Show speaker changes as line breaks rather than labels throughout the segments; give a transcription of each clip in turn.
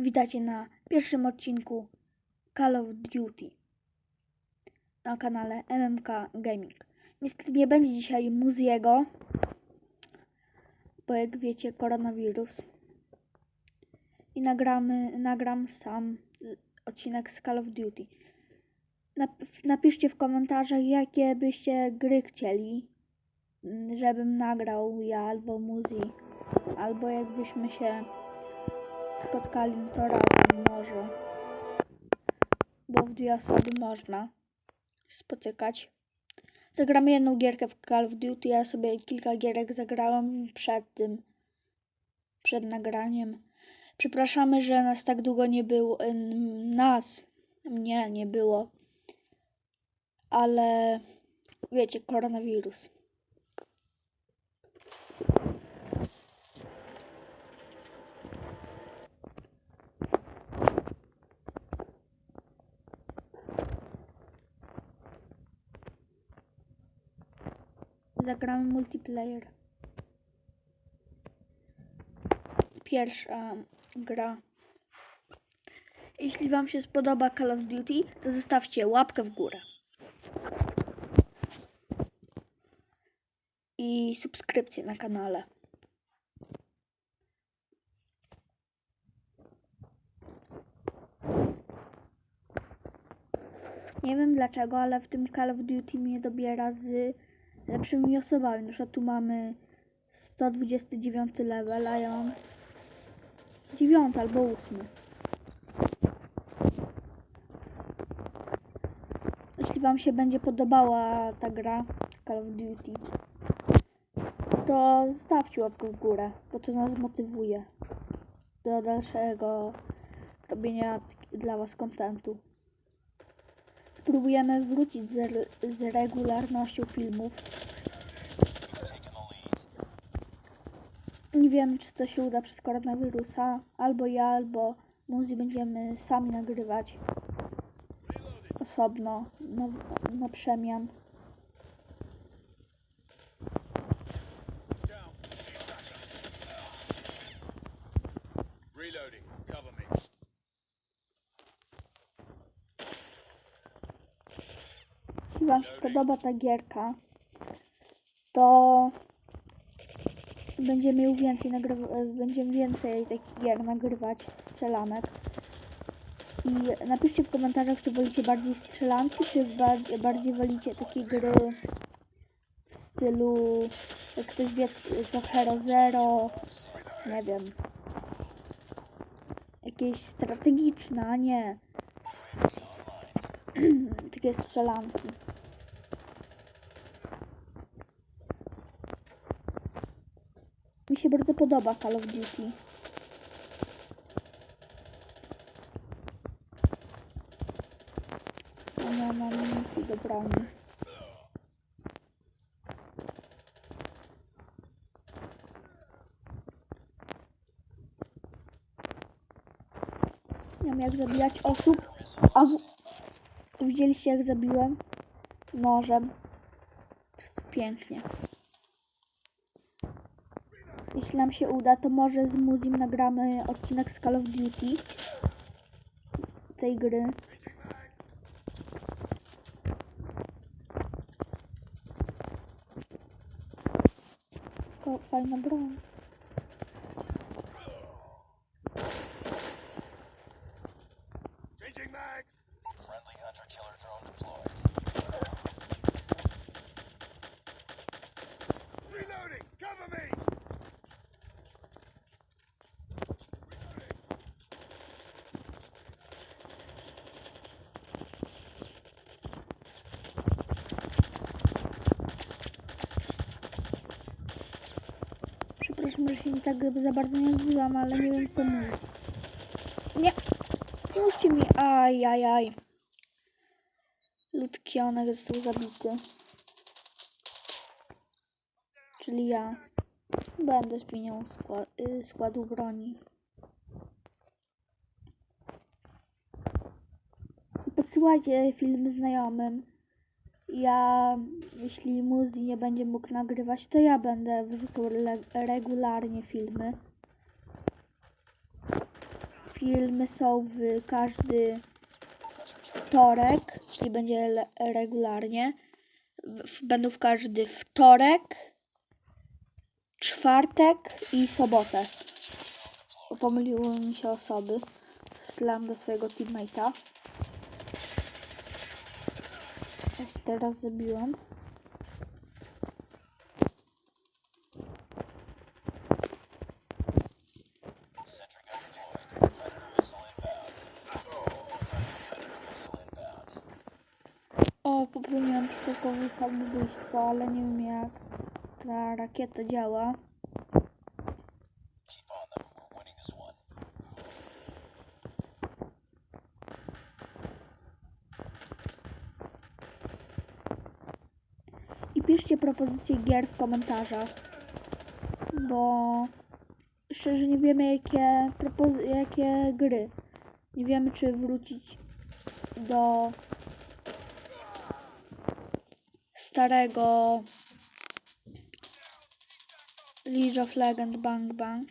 Witajcie na pierwszym odcinku Call of Duty na kanale MMK Gaming. Niestety nie będzie dzisiaj Muziego, bo jak wiecie koronawirus. I nagramy, nagram sam odcinek z Call of Duty. Nap- napiszcie w komentarzach jakie byście gry chcieli, mm, żebym nagrał ja albo Muzi, albo jakbyśmy się spotkali to razem może. Bo w dwie osoby można spotykać. Zagramy jedną gierkę w Call of Duty. Ja sobie kilka gierek zagrałem przed tym, przed nagraniem. Przepraszamy, że nas tak długo nie było. Nas, mnie nie było. Ale wiecie, koronawirus. Zagramy multiplayer. Pierwsza gra. Jeśli Wam się spodoba Call of Duty, to zostawcie łapkę w górę. I subskrypcję na kanale. Nie wiem dlaczego, ale w tym Call of Duty mnie dobiera z lepszymi osobami. Na przykład tu mamy 129 level, a ja mam 9 albo 8. Jeśli Wam się będzie podobała ta gra Call of Duty, to zostawcie łapkę w górę, bo to nas motywuje do dalszego robienia dla Was kontentu. Spróbujemy wrócić z, z regularnością filmów. Nie wiem, czy to się uda przez koronawirusa. Albo ja, albo Muzi będziemy sami nagrywać osobno, na, na przemian. Wam się podoba ta gierka, to będziemy więcej nagryw- będziemy więcej takich gier nagrywać, strzelanek. I napiszcie w komentarzach, czy wolicie bardziej strzelanki, czy ba- bardziej wolicie takie gry w stylu, jak ktoś wie, to Hero Zero, nie wiem, jakieś strategiczne, a nie takie strzelanki. Mi się bardzo podoba Call of Duty. Ja nie mam amunicji do broni. Nie wiem jak zabijać osób. A w... widzieliście jak zabiłem? Nożem. Pięknie. Jeśli nam się uda, to może z Muzim nagramy odcinek z Call of Duty. Tej gry. Fajna broń. Że się tak za bardzo nie odzywam, ale nie wiem co mówić. Nie! Puśćcie mi! Aj, aj, aj. Ludkionek został zabity. Czyli ja. Będę zmieniał skład, y, składu broni. Podsyłajcie film znajomym. Ja, jeśli Muzi nie będzie mógł nagrywać, to ja będę wrzucał regularnie filmy. filmy są w każdy wtorek, czyli będzie regularnie. Będą w każdy wtorek, czwartek i sobotę. Bo Pomyliły mi się osoby. Strzelam do swojego teammate'a.
Missile inbound.
O, popełniłem przypadkowe samobójstwo, ale nie wiem jak ta rakieta działa. Piszcie propozycje gier w komentarzach, bo szczerze nie wiemy jakie, jakie gry. Nie wiemy czy wrócić do starego League of Legend Bang Bang.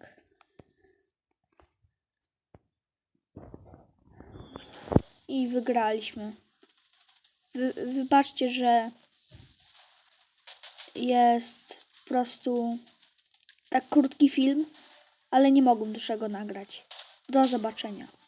I wygraliśmy. Wy, wybaczcie, że jest po prostu tak krótki film, ale nie mogłem dłuższego nagrać. Do zobaczenia.